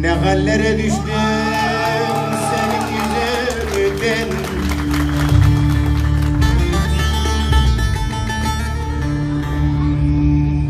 Ne hallere düştüm senin yüzünden.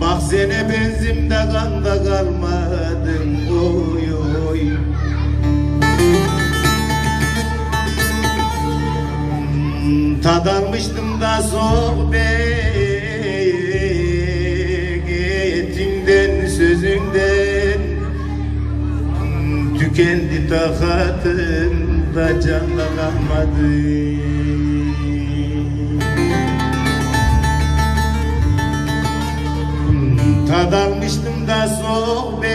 Bak sene benzimde kanda kalmadın oy oy. Tad almıştım da sohbetinden Tükendi takatım da canla kalmadı Tad almıştım da sohbetinden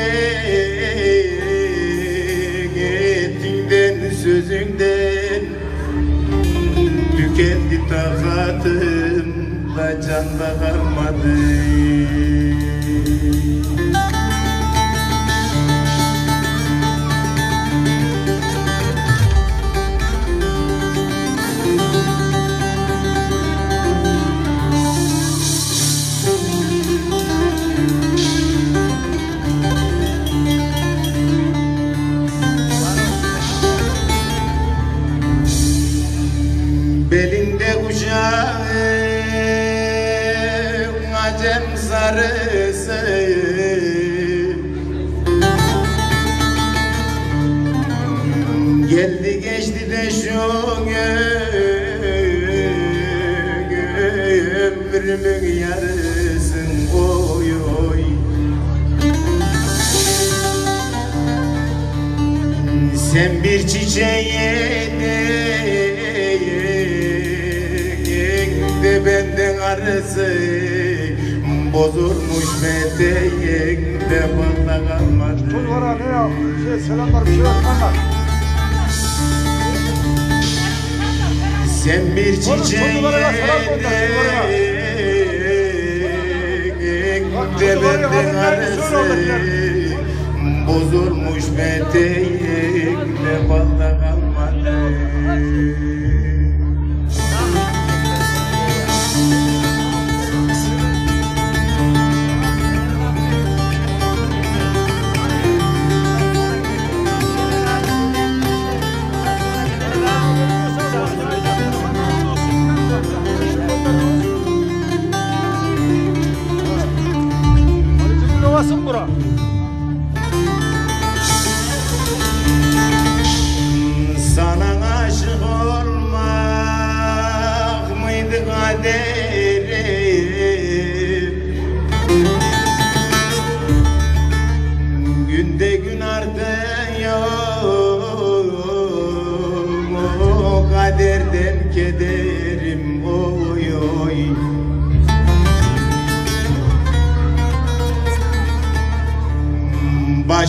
sözünden. Tükendi takatım da Belinde kuşağın acem sarısı Geldi geçti de şu ömrümün yarısın oy oy. Sen bir çiçeğe arası Bozulmuş beteğin de bana kalmadı Çocuklara ne ya? Şey, selamlar bir şey yapmanlar. Sen bir çiçeğe de söyle oradakiler. Bozulmuş beteğin de bana kalmadı Mı bura? Sana aşık olmak mıydı kaderim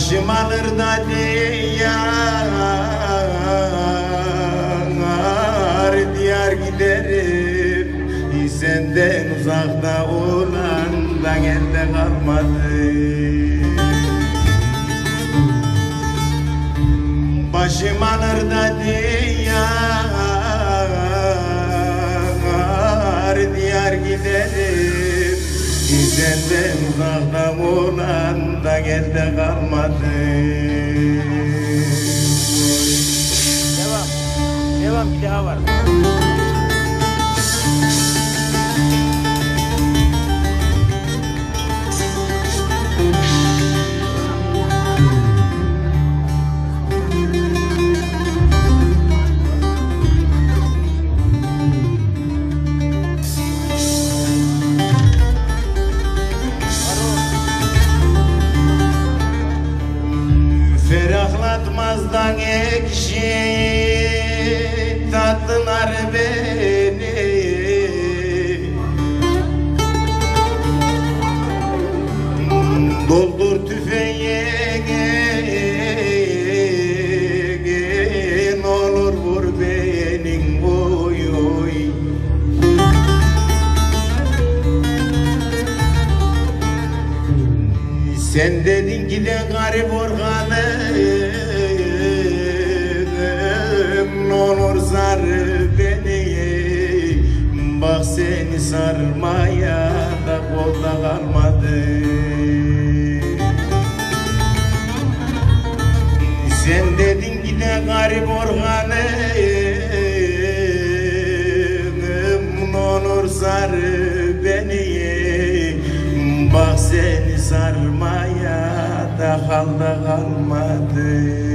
Başım alır da diyar Diyar giderim. Senden uzakta olan da elde kalmadı Başım alır da diyar Diyar giderim Senden uzakta olan da elde kalmadı Devam. Devam bir daha var. sarmaya da kolda kalmadı Sen dedin gide garip organım Onur sar beni. Bak seni sarmaya da halda kalmadı.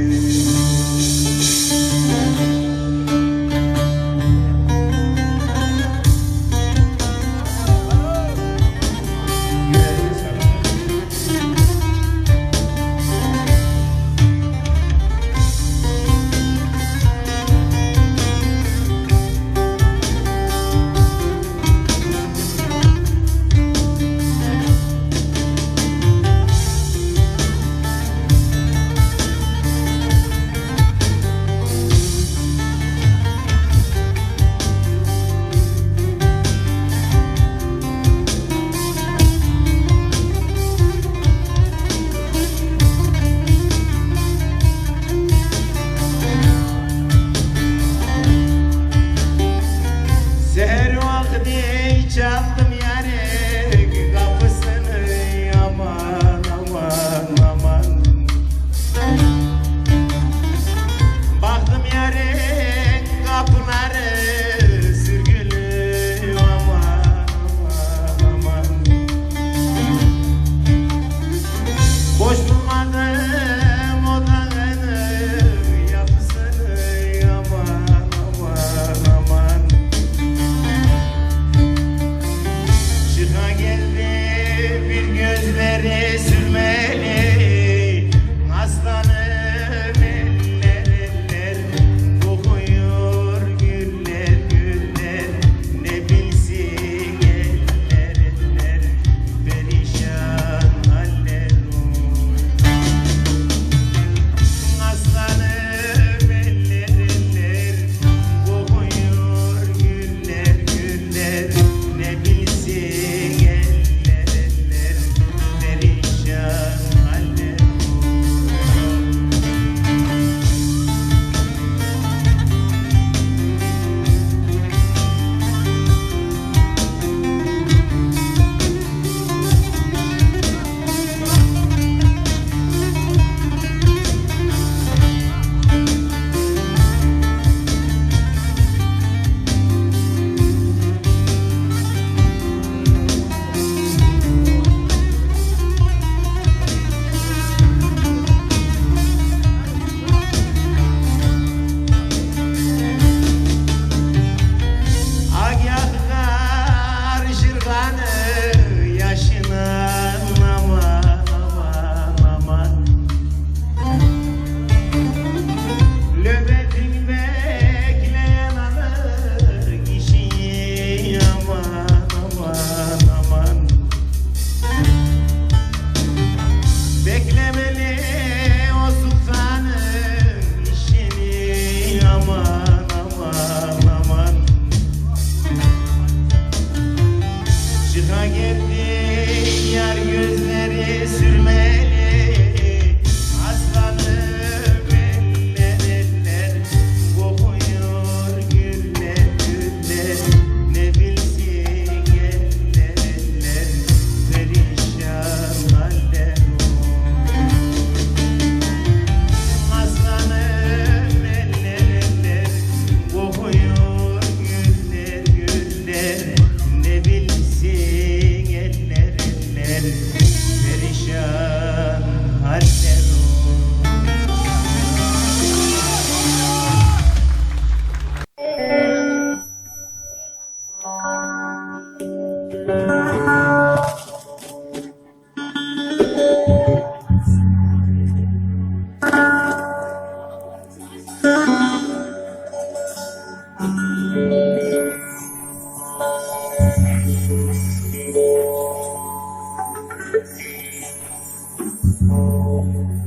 Thank.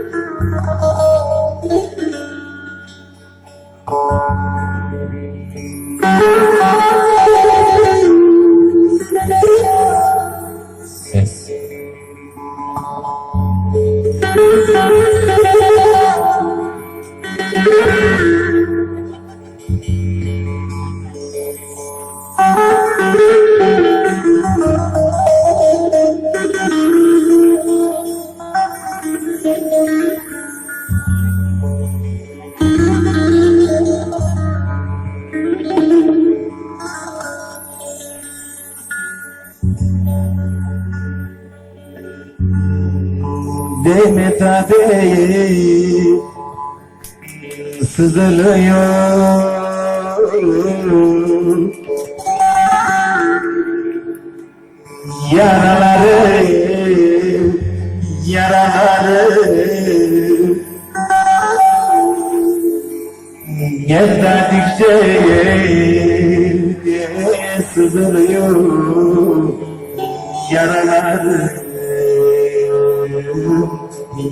Thank you. Demet abi sızılıyor. Yaraları Yaraları Geldikçe sızılıyor Yaraları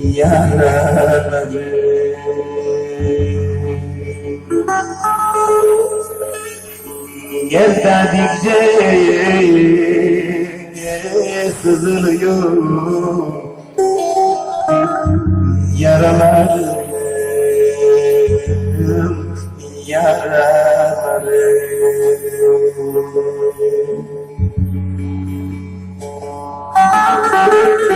Yaraları Geldikçe sızılıyor Yaralarım Yaralarım Música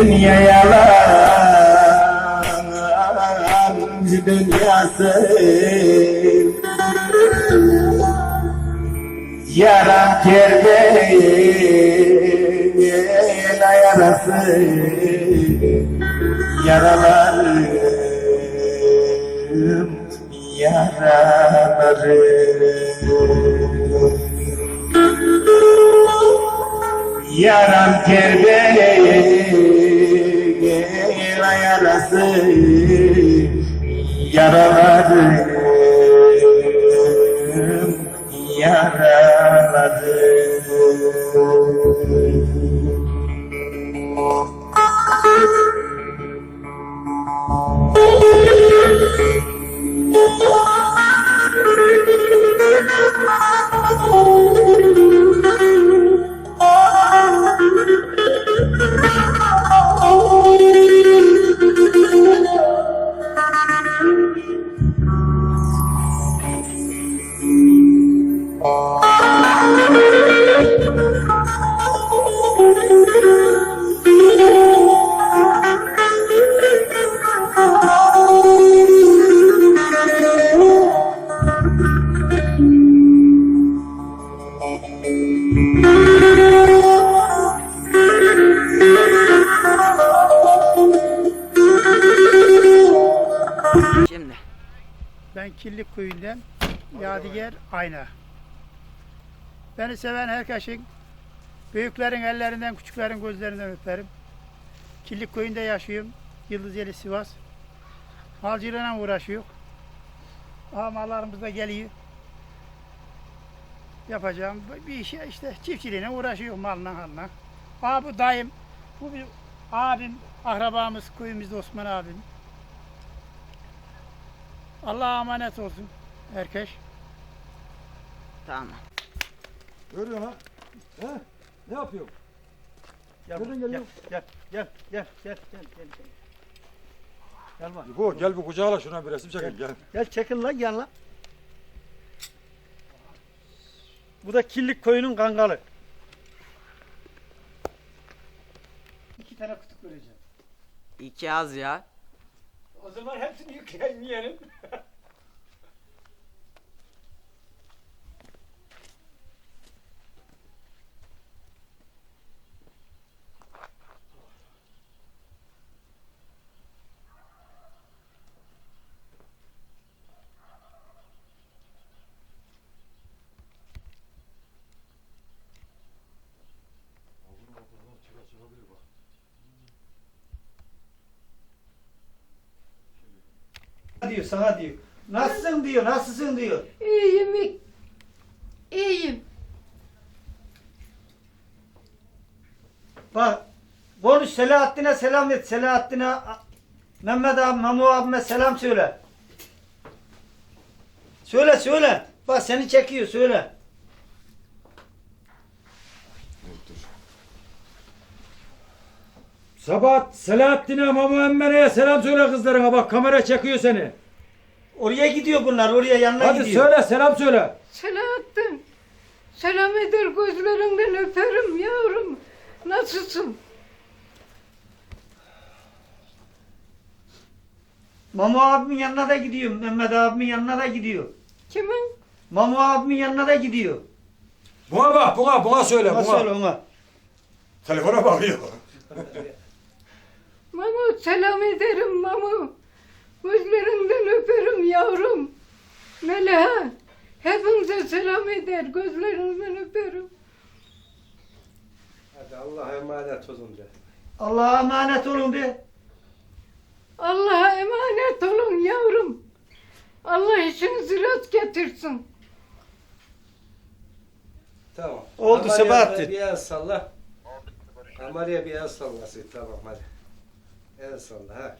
Dünya yalan dünyası Yaran kerbeyle yarası. Yaralarım yaralarım Yaram kerbeyle yarası Yaralarım yaralarım Ayna. Beni seven herkesin büyüklerin ellerinden, küçüklerin gözlerinden öperim. Killik Köyü'nde yaşıyorum. Yıldızeli Sivas. Malcılığına uğraşıyor. Aha mallarımız da geliyor. Yapacağım bir işe işte çiftçiliğine uğraşıyor malına halına. Aa bu dayım, bu bir abim, akrabamız köyümüzde Osman abim. Allah'a emanet olsun herkes. Tamam. Görüyorsun ha? He? Ne yapıyor? Gel, Nereden gel, geliyor? gel, gel, gel, gel, gel, gel, gel. Gel bak. Bu gel bir kucağına şuna bir resim çekin gel. Gel çekin lan gel lan. Bu da Killik Köyü'nün kangalı. İki tane kutuk vereceğim. İki az ya. O zaman hepsini yükleyelim yiyelim. diyor sana diyor. Nasılsın diyor, nasılsın diyor. İyiyim. İyiyim. Bak konuş Selahattin'e selam et. Selahattin'e Mehmet abi, Mamu abime selam söyle. Söyle söyle. Bak seni çekiyor söyle. Sabah Selahattin'e Mamu Emmene'ye selam söyle kızlarına bak kamera çekiyor seni. Oraya gidiyor bunlar, oraya yanına Hadi gidiyor. söyle selam söyle. Selahattin. Selam eder gözlerinden öperim yavrum. Nasılsın? Mamu abimin yanına da gidiyor. Mehmet abimin yanına da gidiyor. Kimin? Mamu abimin yanına da gidiyor. Buna bak buna buna söyle öyle buna. ona? Telefona bakıyor. Mamu selam ederim Mamu. Gözlerinden öperim yavrum. Meleha. Hepinize selam eder. Gözlerinden öperim. Hadi Allah'a emanet olun de. Allah'a emanet olun de. Allah'a emanet olun yavrum. Allah işinizi rast getirsin. Tamam. Oldu Amaliye Sebahattin. Bir el salla. Amaliye bir el sallasın. Tamam hadi. El salla ha.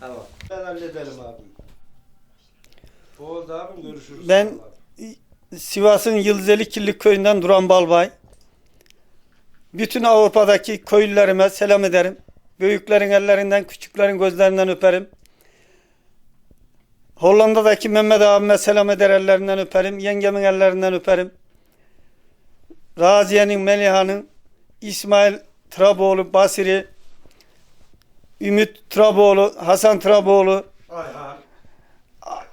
Tamam. Ben hallederim abim. Oldu abim görüşürüz. Ben-. Sivas'ın Yıldızeli Killik köyünden Duran Balbay. Bütün Avrupa'daki köylülerime selam ederim. Büyüklerin ellerinden, küçüklerin gözlerinden öperim. Hollanda'daki Mehmet abime selam eder ellerinden öperim. Yengemin ellerinden öperim. Raziye'nin, Meliha'nın, İsmail Traboğlu, Basri, Ümit Traboğlu, Hasan Traboğlu, Ayhan.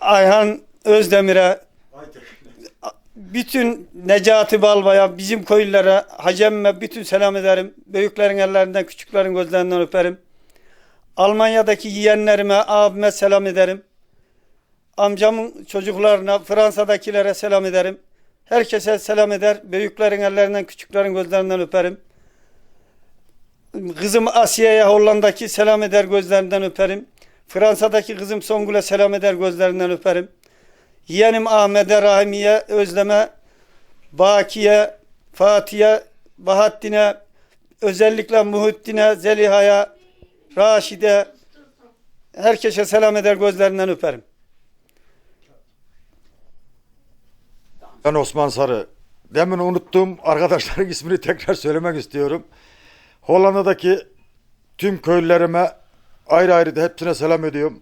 Ayhan Özdemir'e, bütün Necati Balbay'a, bizim köylülere, Hacem'e bütün selam ederim. Büyüklerin ellerinden, küçüklerin gözlerinden öperim. Almanya'daki yeğenlerime, abime selam ederim. Amcamın çocuklarına, Fransa'dakilere selam ederim. Herkese selam eder. Büyüklerin ellerinden, küçüklerin gözlerinden öperim. Kızım Asiye'ye Hollanda'daki selam eder, gözlerinden öperim. Fransa'daki kızım Songül'e selam eder, gözlerinden öperim. Yeğenim Ahmet'e, Rahimi'ye, Özlem'e, Baki'ye, Fatih'e, Bahattin'e, özellikle Muhittin'e, Zeliha'ya, Raşid'e, herkese selam eder, gözlerinden öperim. Ben Osman Sarı. Demin unuttuğum arkadaşların ismini tekrar söylemek istiyorum. Hollanda'daki tüm köylülerime ayrı ayrı da hepsine selam ediyorum.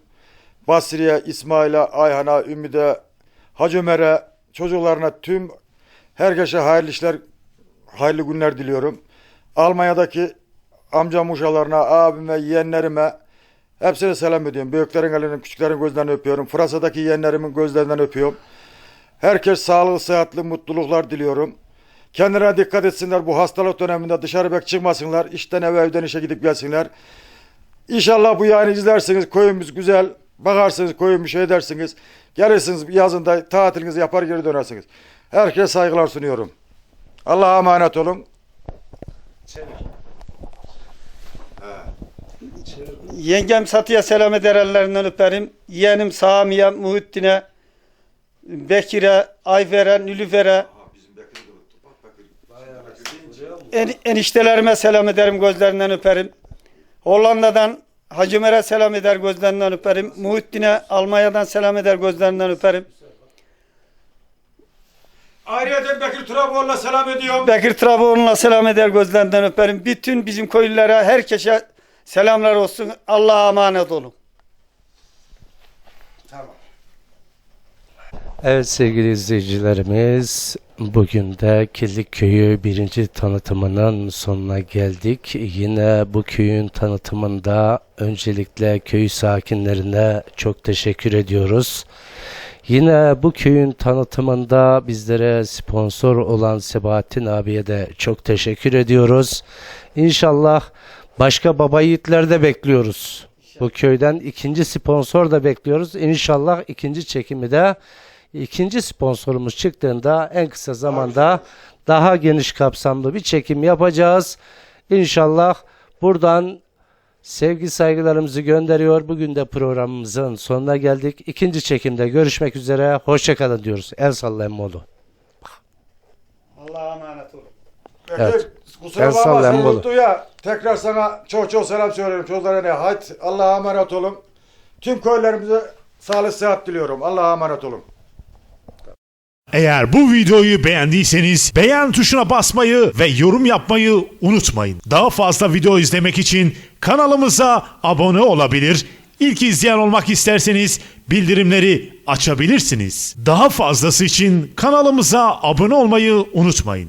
Basri'ye, İsmail'e, Ayhan'a, Ümit'e, Hacı Ömer'e, çocuklarına tüm herkese hayırlı işler, hayırlı günler diliyorum. Almanya'daki amcam uşalarına, abime, yeğenlerime hepsine selam ediyorum. Büyüklerin elinden, küçüklerin gözlerinden öpüyorum. Fransa'daki yeğenlerimin gözlerinden öpüyorum. Herkes sağlıklı, sıhhatli, mutluluklar diliyorum. Kendilerine dikkat etsinler. Bu hastalık döneminde dışarı pek çıkmasınlar. İşten eve evden işe gidip gelsinler. İnşallah bu yayını izlersiniz. Köyümüz güzel. Bakarsınız köyümüz şey edersiniz. Gelirsiniz yazında tatilinizi yapar geri dönersiniz. Herkese saygılar sunuyorum. Allah'a emanet olun. Yengem Satı'ya selam eder, ellerinden öperim. Yeğenim Sami'ye, Muhittin'e, Bekir'e, Ayfer'e, Nülüfer'e, En, eniştelerime selam ederim, gözlerinden öperim. Hollanda'dan Hacı Mer'e selam eder, gözlerinden öperim. Muhittin'e Almanya'dan selam eder, gözlerinden öperim. Ayrıca Bekir Turaboğlu'na selam ediyorum. Bekir Traboğlu'na selam eder, gözlerinden öperim. Bütün bizim köylülere, herkese selamlar olsun. Allah'a emanet olun. Tamam. Evet sevgili izleyicilerimiz Bugün de Kirlik Köyü birinci tanıtımının sonuna geldik. Yine bu köyün tanıtımında öncelikle köy sakinlerine çok teşekkür ediyoruz. Yine bu köyün tanıtımında bizlere sponsor olan Sebahattin abiye de çok teşekkür ediyoruz. İnşallah başka baba yiğitler de bekliyoruz. Bu köyden ikinci sponsor da bekliyoruz. İnşallah ikinci çekimi de ikinci sponsorumuz çıktığında en kısa zamanda daha geniş kapsamlı bir çekim yapacağız. İnşallah buradan sevgi saygılarımızı gönderiyor. Bugün de programımızın sonuna geldik. İkinci çekimde görüşmek üzere. Hoşçakalın diyoruz. El salla emmoğlu. Allah'a emanet olun. Evet. Kusura Ben bakma sallayayım seni unuttu ya. Tekrar sana çok çok selam söylüyorum çocuklara ne. Hadi Allah'a emanet olun. Tüm köylerimize sağlık sıhhat diliyorum. Allah'a emanet olun. Eğer bu videoyu beğendiyseniz beğen tuşuna basmayı ve yorum yapmayı unutmayın. Daha fazla video izlemek için kanalımıza abone olabilir, İlk izleyen olmak isterseniz bildirimleri açabilirsiniz. Daha fazlası için kanalımıza abone olmayı unutmayın.